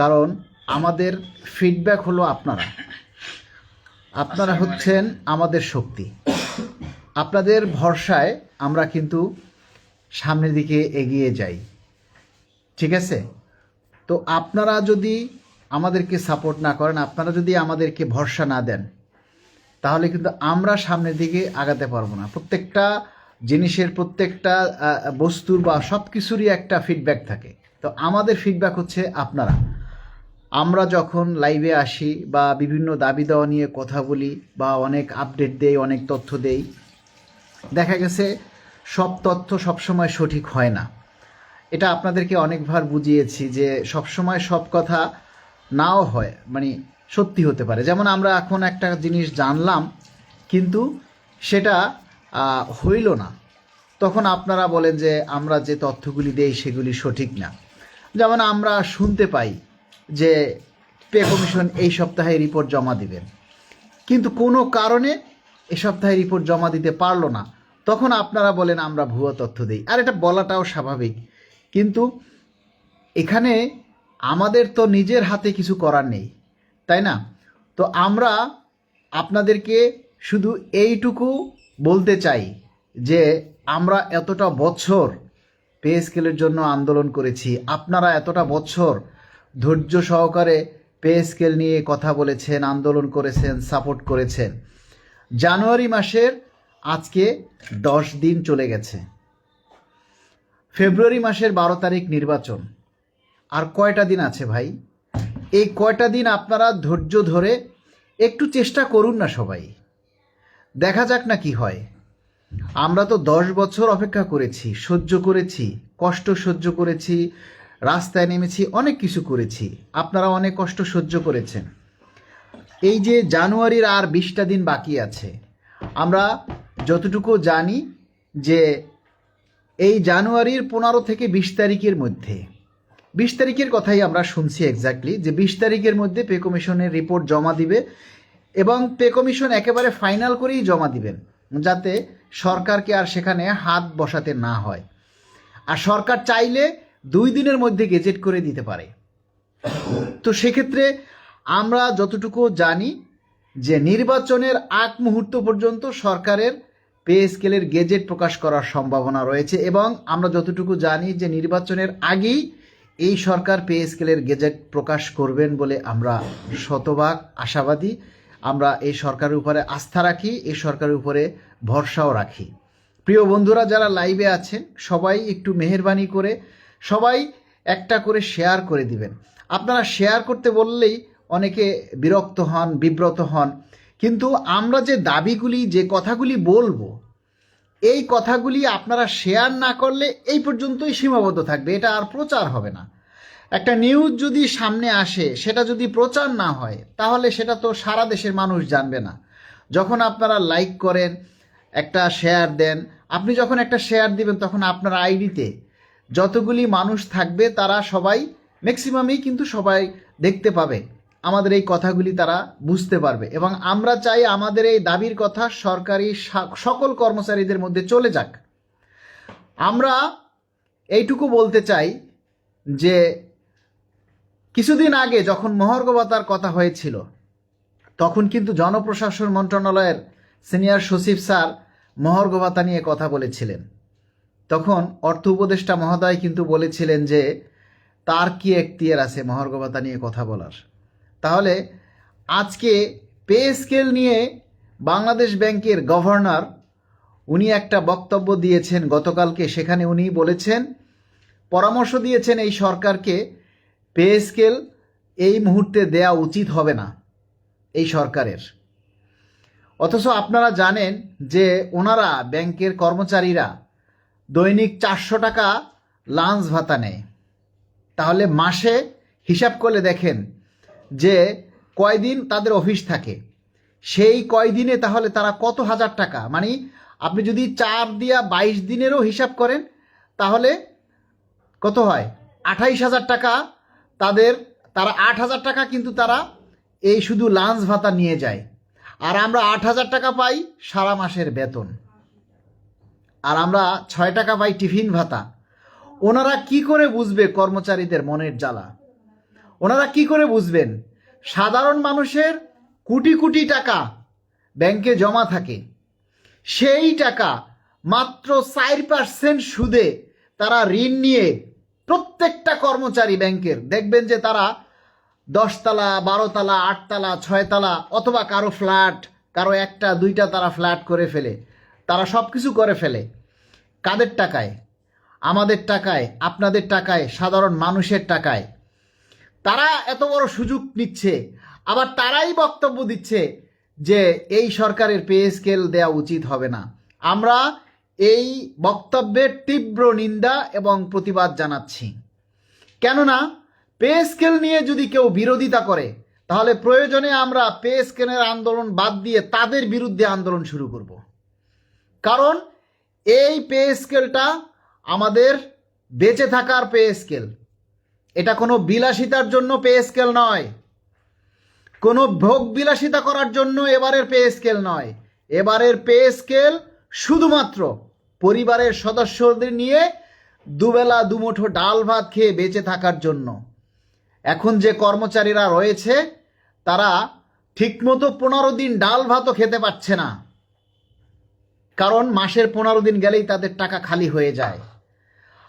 কারণ আমাদের ফিডব্যাক হলো আপনারা। আপনারা হচ্ছেন আমাদের শক্তি। আপনাদের ভরসায় আমরা কিন্তু সামনের দিকে এগিয়ে যাই। ঠিক আছে? তো আপনারা যদি আমাদেরকে সাপোর্ট না করেন আপনারা যদি আমাদেরকে ভরসা না দেন তাহলে কিন্তু আমরা সামনের দিকে আগাতে পারব না। প্রত্যেকটা জিনিসের প্রত্যেকটা বস্তুর বা সব কিছুরই একটা ফিডব্যাক থাকে। তো আমাদের ফিডব্যাক হচ্ছে আপনারা। আমরা যখন লাইভে আসি বা বিভিন্ন দাবি দেওয়া নিয়ে কথা বলি বা অনেক আপডেট দেই, অনেক তথ্য দেই, দেখা গেছে সব তথ্য সবসময় সঠিক হয় না। এটা আপনাদেরকে অনেকবার বুঝিয়েছি যে সবসময় সব কথা নাও হয় মানে সত্যি হতে পারে। যেমন আমরা এখন একটা জিনিস জানলাম, কিন্তু সেটা হইল না। তখন আপনারা বলেন যে আমরা যে তথ্যগুলি দেই সেগুলি সঠিক না। যেমন আমরা শুনতে পাই যে পে কমিশন এই সপ্তাহে রিপোর্ট জমা দিবেন। কিন্তু কোনো কারণে এ সপ্তাহে রিপোর্ট জমা দিতে পারল না। তখন আপনারা বলেন, আমরা ভুয়া তথ্য দিই। আর এটা বলাটাও স্বাভাবিক। কিন্তু এখানে আমাদের তো নিজের হাতে কিছু করার নেই, তাই না? তো আমরা আপনাদেরকে শুধু এইটুকু বলতে চাই যে, আমরা এতটা বছর পে স্কেলের জন্য আন্দোলন করেছি। আপনারা এতটা বছর ধৈর্য সহকারে পে স্কেল নিয়ে কথা বলেছেন, আন্দোলন করেছেন, সাপোর্ট করেছেন। জানুয়ারি মাসের আজকে দশ দিন চলে গেছে। ফেব্রুয়ারি মাসের বারো তারিখ নির্বাচন। আর কয়টা দিন আছে ভাই? এই কয়টা দিন আপনারা ধৈর্য ধরে একটু চেষ্টা করুন না সবাই। দেখা যাক না কি হয়। আমরা তো দশ বছর অপেক্ষা করেছি, সহ্য করেছি, কষ্ট সহ্য করেছি রাস্তায় নেমেছি, অনেক কিছু করেছি। আপনারা অনেক কষ্ট সহ্য করেছেন। এই যে জানুয়ারির আর বিশটা দিন বাকি আছে, আমরা যতটুকু জানি যে এই জানুয়ারির পনেরো থেকে বিশ তারিখের মধ্যে, বিশ তারিখের কথাই আমরা শুনছি এক্স্যাক্টলি যে বিশ তারিখের মধ্যে পে কমিশনের রিপোর্ট জমা দিবে এবং পে কমিশন একেবারে ফাইনাল করেই জমা দিবেন, যাতে সরকারকে আর সেখানে হাত বসাতে না হয়। আর সরকার চাইলে দুই দিনের মধ্যে গেজেট করে দিতে পারে। তো সেক্ষেত্রে আমরা যতটুকু জানি যে নির্বাচনের আগ মুহূর্ত পর্যন্ত সরকারের পে স্কেলের গেজেট প্রকাশ করার সম্ভাবনা রয়েছে এবং আমরা যতটুকু জানি যে নির্বাচনের আগেই এই সরকার পে স্কেলের গেজেট প্রকাশ করবেন বলে আমরা শতভাগ আশাবাদী। আমরা এই সরকারের উপরে আস্থা রাখি, এই সরকারের উপরে ভরসাও রাখি। প্রিয় বন্ধুরা, যারা লাইভে আছেন, সবাই একটু মেহরবানি করে সবাই একটা করে শেয়ার করে দিবেন। আপনারা শেয়ার করতে বললেই অনেকে বিরক্ত হন, বিব্রত হন। কিন্তু আমরা যে দাবিগুলি, যে কথাগুলি বলব, এই কথাগুলি আপনারা শেয়ার না করলে এই পর্যন্তই সীমাবদ্ধ থাকবে। এটা আর প্রচার হবে না। একটা নিউজ যদি সামনে আসে, সেটা যদি প্রচার না হয়, তাহলে সেটা তো সারা দেশের মানুষ জানবে না। যখন আপনারা লাইক করেন, একটা শেয়ার দেন, আপনি যখন একটা শেয়ার দিবেন, তখন আপনার আইডিতে যতগুলি মানুষ থাকবে, তারা সবাই ম্যাক্সিমামই কিন্তু সবাই দেখতে পাবে। আমাদের এই কথাগুলি তারা বুঝতে পারবে। এবং আমরা চাই আমাদের এই দাবির কথা সরকারি সকল কর্মচারীদের মধ্যে চলে যাক। আমরা এইটুকু বলতে চাই যে, কিছুদিন আগে যখন মহর্গ ভাতার কথা হয়েছিল, তখন কিন্তু জনপ্রশাসন মন্ত্রণালয়ের সিনিয়র সচিব স্যার মহর্গ ভাতা নিয়ে কথা বলেছিলেন। তখন অর্থ উপদেষ্টা মহোদয় কিন্তু বলেছিলেন যে, তার কি এখতিয়ার আছে মহর্গ ভাতা নিয়ে কথা বলার? তাহলে আজকে পে স্কেল নিয়ে বাংলাদেশ ব্যাংকের গভর্নর, উনি একটা বক্তব্য দিয়েছেন গতকালকে, সেখানে উনি বলেছেন, পরামর্শ দিয়েছেন এই সরকারকে পে স্কেল এই মুহূর্তে দেয়া উচিত হবে না, এই সরকারের। অথচ আপনারা জানেন যে, ওনারা ব্যাংকের কর্মচারীরা দৈনিক চারশো টাকা লাঞ্চ ভাতা নেয় তাহলে মাসে হিসাব করলে দেখেন যে কয়দিন তাদের অফিস থাকে। সেই কয়দিনে তাহলে তারা কত হাজার টাকা? মানে আপনি যদি চার দিয়া বাইশ দিনেরও হিসাব করেন, তাহলে কত হয়? আঠাইশ হাজার টাকা তাদের, তারা আট হাজার টাকা কিন্তু তারা এই শুধু লাঞ্চ ভাতা নিয়ে যায়। আর আমরা আট হাজার টাকা পাই সারা মাসের বেতন। আর আমরা ছয় টাকা পাই টিফিন ভাতা। ওনারা কি করে বুঝবে কর্মচারীদের মনের জ্বালা? ওনারা কি করে বুঝবেন? সাধারণ মানুষের কোটি কোটি টাকা ব্যাংকে জমা থাকে। সেই টাকা মাত্র চার পার্সেন্ট সুদে তারা ঋণ নিয়ে প্রত্যেকটা কর্মচারী ব্যাংকের, দেখবেন যে তারা দশতলা, বারোতলা, আটতলা, ছয়তলা অথবা কারও ফ্ল্যাট, কারও একটা, দুইটা তারা ফ্ল্যাট করে ফেলে। তারা সব কিছু করে ফেলে। কাদের টাকায়? আমাদের টাকায়, আপনাদের টাকায়, সাধারণ মানুষের টাকায়। তারা এত বড় সুযোগ নিচ্ছে, আবার তারাই বক্তব্য দিচ্ছে যে এই সরকারের পে স্কেল দেওয়া উচিত হবে না। আমরা এই বক্তব্যের তীব্র নিন্দা এবং প্রতিবাদ জানাচ্ছি। কেননা পে স্কেল নিয়ে যদি কেউ বিরোধিতা করে, তাহলে প্রয়োজনে আমরা পে স্কেলের আন্দোলন বাদ দিয়ে তাদের বিরুদ্ধে আন্দোলন শুরু করব। কারণ এই পে স্কেলটা আমাদের বেঁচে থাকার পে স্কেল। এটা কোনো বিলাসিতার জন্য পে স্কেল নয়। কোনো ভোগ বিলাসিতা করার জন্য এবারের পে স্কেল নয়। এবারের পে স্কেল শুধুমাত্র পরিবারের সদস্যদের নিয়ে দুবেলা, দুমুঠো ডাল ভাত খেয়ে বেঁচে থাকার জন্য। এখন যে কর্মচারীরা রয়েছে, তারা ঠিকমতো পনেরো দিন ডাল ভাতও খেতে পারছে না। কারণ মাসের পনেরো দিন গেলেই তাদের টাকা খালি হয়ে যায়।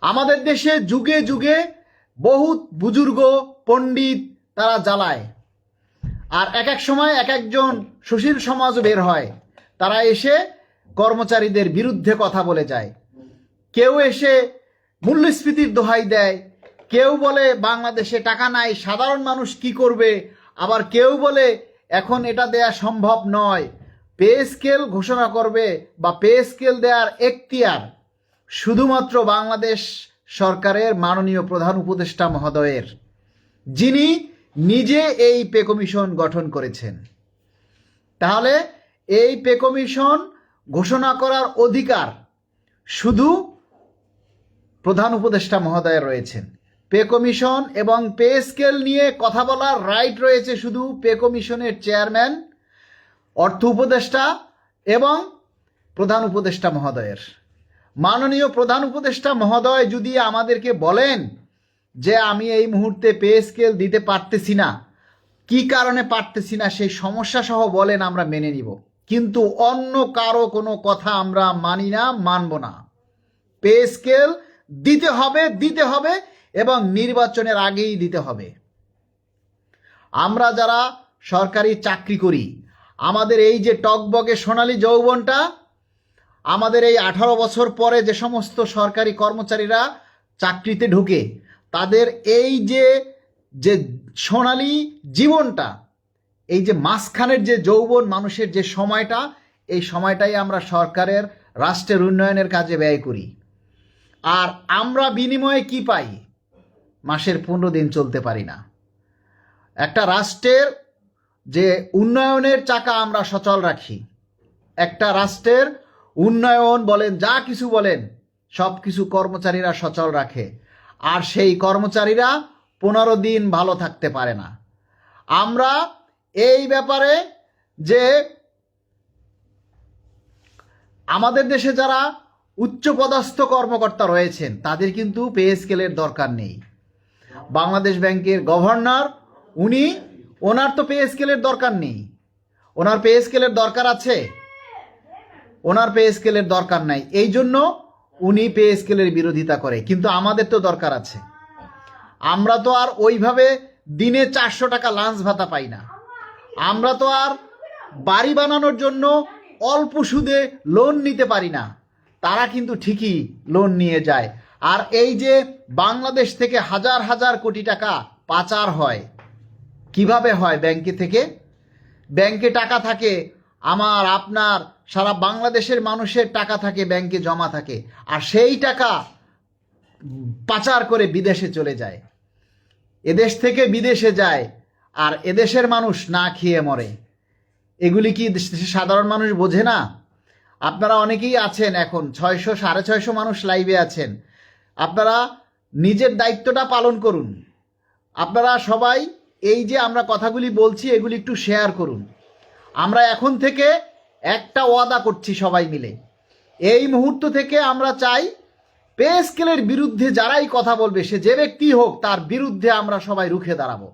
আমাদের দেশে যুগে যুগে বহুত বুজুর্গ, পণ্ডিত তারা জ্বালায়। আর এক এক সময় এক একজন সুশীল সমাজ বের হয়। তারা এসে কর্মচারীদের বিরুদ্ধে কথা বলে যায়। কেউ এসে মূল্যস্ফীতির দোহাই দেয়। কেউ বলে, বাংলাদেশে টাকা নাই, সাধারণ মানুষ কি করবে? আবার কেউ বলে, এখন এটা দেয়া সম্ভব নয়। পে স্কেল ঘোষণা করবে বা পে স্কেল দেওয়ার এখতিয়ার শুধুমাত্র বাংলাদেশ সরকারের মাননীয় প্রধান উপদেষ্টা মহোদয়ের, যিনি নিজে এই পে কমিশন গঠন করেছেন। তাহলে এই পে কমিশন ঘোষণা করার অধিকার শুধু প্রধান উপদেষ্টা মহোদয় রয়েছেন। পে কমিশন এবং পে স্কেল নিয়ে কথা বলার রাইট রয়েছে শুধু পে কমিশনের চেয়ারম্যান অর্থ উপদেষ্টা এবং প্রধান উপদেষ্টা মহোদয়ের। মাননীয় প্রধান উপদেষ্টা মহোদয় যদি আমাদেরকে বলেন যে আমি এই মুহূর্তে পে স্কেল দিতে পারতেছি না, কি কারণে পারতেছি না সেই সমস্যা সহ বলেন আমরা মেনে নিব। কিন্তু অন্য কারও কোনো কথা আমরা মানি না, মানব না। পে স্কেল দিতে হবে দিতে হবে এবং নির্বাচনের আগেই দিতে হবে। আমরা যারা সরকারি চাকরি করি আমাদের এই যে টকবগে সোনালি যৌবনটা, আমাদের এই আঠারো বছর পরে যে সমস্ত সরকারি কর্মচারীরা চাকরিতে ঢুকে, তাদের এই যে যে সোনালি জীবনটা, এই যে মাঝখানের যে যৌবন, মানুষের যে সময়টা, এই সময়টাই আমরা সরকারের রাষ্ট্রের উন্নয়নের কাজে ব্যয় করি। আর আমরা বিনিময়ে কি পাই? মাসের পনেরো দিন চলতে পারি না। একটা রাষ্ট্রের যে উন্নয়নের চাকা আমরা সচল রাখি। একটা রাষ্ট্রের উন্নয়ন বলেন, যা কিছু বলেন, সব কিছু কর্মচারীরা সচল রাখে। আর সেই কর্মচারীরা পনেরো দিন ভালো থাকতে পারে না। আমরা এই ব্যাপারে যে আমাদের দেশে যারা উচ্চপদস্থ কর্মকর্তা রয়েছেন, তাদের কিন্তু পে স্কেলের দরকার নেই। বাংলাদেশ ব্যাংকের গভর্নর, উনি ওনার তো পে স্কেলের দরকার নেই। ওনার পে স্কেলের দরকার আছে? ওনার পে স্কেলের দরকার নাই। এই জন্য উনি পে স্কেলের বিরোধিতা করে, কিন্তু আমাদের তো দরকার আছে। আমরা তো আর ওইভাবে দিনে চারশো টাকা লাঞ্চ ভাতা পাই না। আমরা তো আর বাড়ি বানানোর জন্য অল্প সুদে লোন নিতে পারি না। তারা কিন্তু ঠিকই লোন নিয়ে যায়। আর এই যে বাংলাদেশ থেকে হাজার হাজার কোটি টাকা পাচার হয় কীভাবে হয় ব্যাংকে থেকে? ব্যাংকে টাকা থাকে, আমার, আপনার, সারা বাংলাদেশের মানুষের টাকা থাকে ব্যাংকে জমা থাকে। আর সেই টাকা পাচার করে বিদেশে চলে যায়। এদেশ থেকে বিদেশে যায়, আর এদেশের মানুষ না খেয়ে মরে। এগুলি কি সাধারণ মানুষ বোঝে না? আপনারা অনেকেই আছেন এখন, ছয়শো, সাড়ে ছয়শো মানুষ লাইভে আছেন। আপনারা নিজের দায়িত্বটা পালন করুন। আপনারা সবাই এই যে আমরা কথাগুলি বলছি, এগুলি একটু শেয়ার করুন। আমরা এখন থেকে একটা ওয়াদা করছি সবাই মিলে। এই মুহূর্ত থেকে আমরা চাই, পে স্কেলের বিরুদ্ধে যারাই কথা বলবে, সে যে ব্যক্তি হোক, তার বিরুদ্ধে আমরা সবাই রুখে দাঁড়াবো।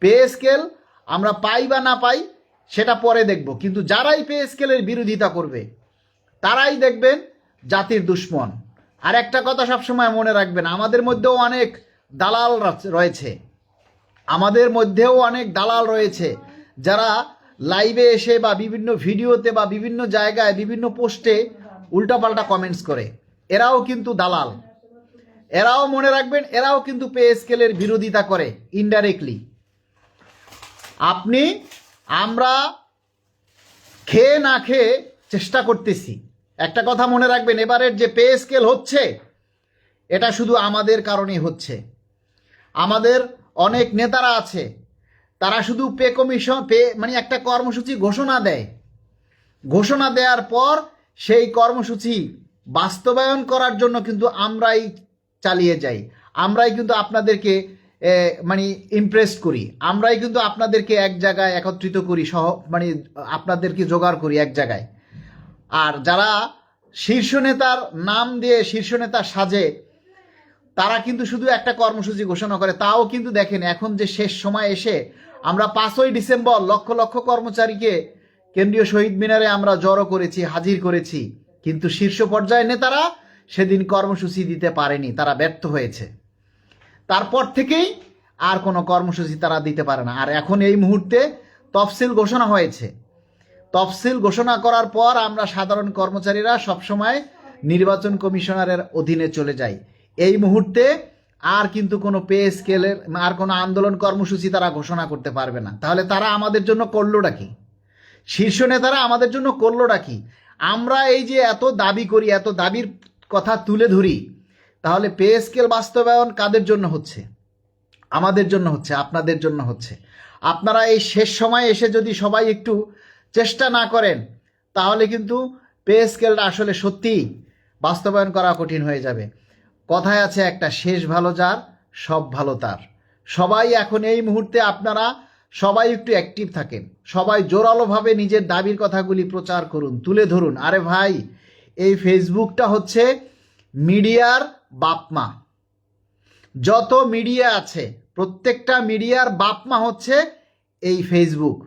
পে স্কেল আমরা পাই বা না পাই, সেটা পরে দেখব। কিন্তু যারাই পে স্কেলের বিরোধিতা করবে, তারাই দেখবেন জাতির দুশ্মন। আর একটা কথা সবসময় মনে রাখবেন, আমাদের মধ্যেও অনেক দালাল রয়েছে। আমাদের মধ্যেও অনেক দালাল রয়েছে, যারা লাইভে এসে বা বিভিন্ন ভিডিওতে বা বিভিন্ন জায়গায়, বিভিন্ন পোস্টে উল্টাপাল্টা কমেন্টস করে। এরাও কিন্তু দালাল। এরাও মনে রাখবেন, এরাও কিন্তু পে স্কেলের বিরোধিতা করে ইনডাইরেক্টলি আপনি, আমরা খেয়ে না খেয়ে চেষ্টা করতেছি। একটা কথা মনে রাখবেন, এবারের যে পে স্কেল হচ্ছে, এটা শুধু আমাদের কারণেই হচ্ছে। আমাদের অনেক নেতারা আছে, তারা শুধু পে কমিশন, পে মানে একটা কর্মসূচি ঘোষণা দেয়। ঘোষণা দেওয়ার পর সেই কর্মসূচি বাস্তবায়ন করার জন্য কিন্তু আমরাই চালিয়ে যাই। আমরাই কিন্তু আপনাদেরকে মানে ইমপ্রেস করি। আমরাই কিন্তু আপনাদেরকে এক জায়গায় একত্রিত করি, সহ মানে আপনাদেরকে জোগাড় করি এক জায়গায়। আর যারা শীর্ষ নেতার নাম দিয়ে শীর্ষ নেতা সাজে তারা কিন্তু শুধু একটা কর্মসূচি ঘোষণা করে, তাও কিন্তু দেখেন এখন যে শেষ সময় এসে আমরা পাঁচই ডিসেম্বর লক্ষ লক্ষ কর্মচারীকে কেন্দ্রীয় শহীদ মিনারে আমরা জড়ো করেছি, হাজির করেছি। কিন্তু শীর্ষ পর্যায়ের নেতারা সেদিন কর্মসূচি দিতে পারেনি, তারা ব্যর্থ হয়েছে। তারপর থেকেই আর কোনো কর্মসূচি তারা দিতে পারে না। আর এখন এই মুহূর্তে তফসিল ঘোষণা হয়েছে। তফসিল ঘোষণা করার পর আমরা সাধারণ কর্মচারীরা সবসময় নির্বাচন কমিশনারের অধীনে চলে যাই। এই মুহূর্তে আর কিন্তু কোনো পে স্কেলের আর কোনো আন্দোলন কর্মসূচি তারা ঘোষণা করতে পারবে না। তাহলে তারা আমাদের জন্য করলোটা কি? শীর্ষ নেতারা আমাদের জন্য করলোটা কি? আমরা এই যে এত দাবি করি, এত দাবির কথা তুলে ধরি, তাহলে পে স্কেল বাস্তবায়ন কাদের জন্য হচ্ছে? আমাদের জন্য হচ্ছে, আপনাদের জন্য হচ্ছে। আপনারা এই শেষ সময় এসে যদি সবাই একটু চেষ্টা না করেন, তাহলে কিন্তু পে স্কেলটা আসলে সত্যিই বাস্তবায়ন করা কঠিন হয়ে যাবে। কথায় আছে একটা শেষ ভালো যার, সব ভালো তার। সবাই এখন এই মুহূর্তে আপনারা সবাই একটু অ্যাক্টিভ থাকেন। সবাই জোরালোভাবে নিজের দাবির কথাগুলি প্রচার করুন, তুলে ধরুন। আরে ভাই, এই ফেসবুকটা হচ্ছে মিডিয়ার বাপমা। যত মিডিয়া আছে, প্রত্যেকটা মিডিয়ার বাপমা হচ্ছে এই ফেসবুক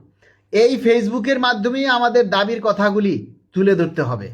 এই ফেসবুকের মাধ্যমেই আমাদের দাবির কথাগুলি তুলে ধরতে হবে।